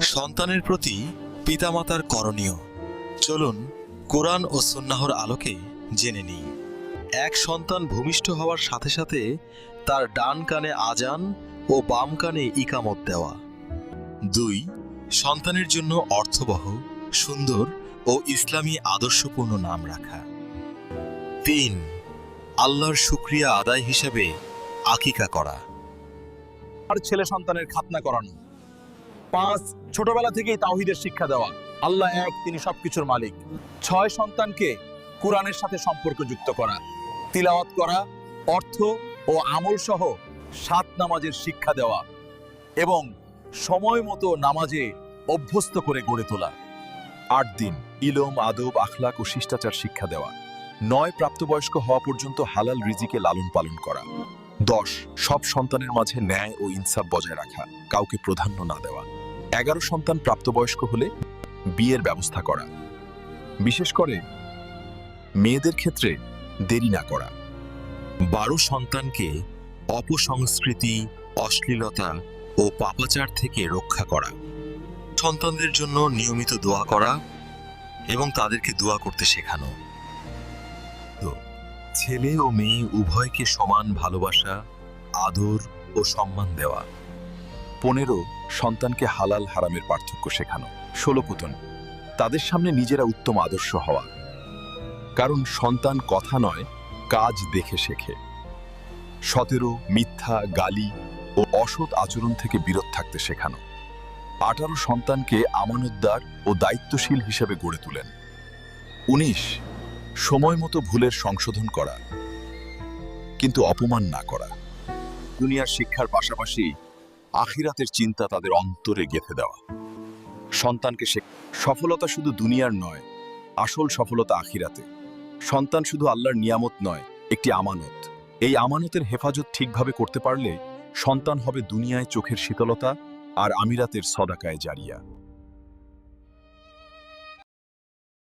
সন্তানের প্রতি পিতামাতার করণীয়। চলুন কোরআন ও সুন্নাহর আলোকে জেনে নিই। এক সন্তান ভূমিষ্ঠ হওয়ার সাথে সাথে তার ডান কানে আজান ও বাম কানে ইকামত দেওয়া। দুই, সন্তানের জন্য অর্থবহ, সুন্দর ও ইসলামী আদর্শপূর্ণ নাম রাখা। তিন, আল্লাহর শুক্রিয়া আদায় হিসেবে আকিকা করা। আর ছেলে সন্তানের খাতনা করানো। পাঁচ ছোটবেলা থেকেই তাওহিদের শিক্ষা দেওয়া। আল্লাহ এক, তিনি সবকিছুর মালিক। ছয় সন্তানকে কোরআনের সাথে সম্পর্ক যুক্ত করা। তিলাওয়াত করা, অর্থ ও আমল সহ সাত নামাজের শিক্ষা দেওয়া এবং সময় মতো নামাজে অভ্যস্ত করে গড়ে তোলা। আট দিন ইলম, আদব, আখলাক ও শিষ্টাচার শিক্ষা দেওয়া। নয় প্রাপ্তবয়স্ক হওয়া পর্যন্ত হালাল রিজিকে লালন পালন করা। দশ, সব সন্তানের মাঝে ন্যায় ও ইনসাফ বজায় রাখা, কাউকে প্রাধান্য না দেওয়া। এগারো সন্তান প্রাপ্তবয়স্ক হলে বিয়ের ব্যবস্থা করা। বিশেষ করে মেয়েদের ক্ষেত্রে দেরি না করা। বারো সন্তানকে অপসংস্কৃতি, অশ্লীলতা ও পাপাচার থেকে রক্ষা করা। সন্তানদের জন্য নিয়মিত দোয়া করা এবং তাদেরকে দোয়া করতে শেখানো। ছেলে ও মেয়ে উভয়কে সমান ভালোবাসা, আদর ও সম্মান দেওয়া। পনেরো সন্তানকে হালাল হারামের পার্থক্য শেখানো। ষোলো পুতন তাদের সামনে নিজেরা উত্তম আদর্শ হওয়া। কারণ সন্তান কথা নয়, কাজ দেখে শেখে। সতেরো, মিথ্যা, গালি ও অসৎ আচরণ থেকে বিরত থাকতে শেখানো। আঠারো সন্তানকে আমানতদার ও দায়িত্বশীল হিসেবে গড়ে তোলেন। উনিশ, সময় মতো ভুলের সংশোধন করা। কিন্তু অপমান না করা। দুনিয়ার শিক্ষার পাশাপাশি আখিরাতের চিন্তা তাদের অন্তরে গেঁথে দেওয়া। সন্তানকে সে সফলতা শুধু দুনিয়ার নয়, আসল সফলতা আখিরাতে। সন্তান শুধু আল্লাহর নিয়ামত নয়, একটি আমানত। এই আমানতের হেফাজত ঠিকভাবে করতে পারলে সন্তান হবে দুনিয়ায় চোখের শীতলতা আর আমিরাতের সদাকায় জারিয়া।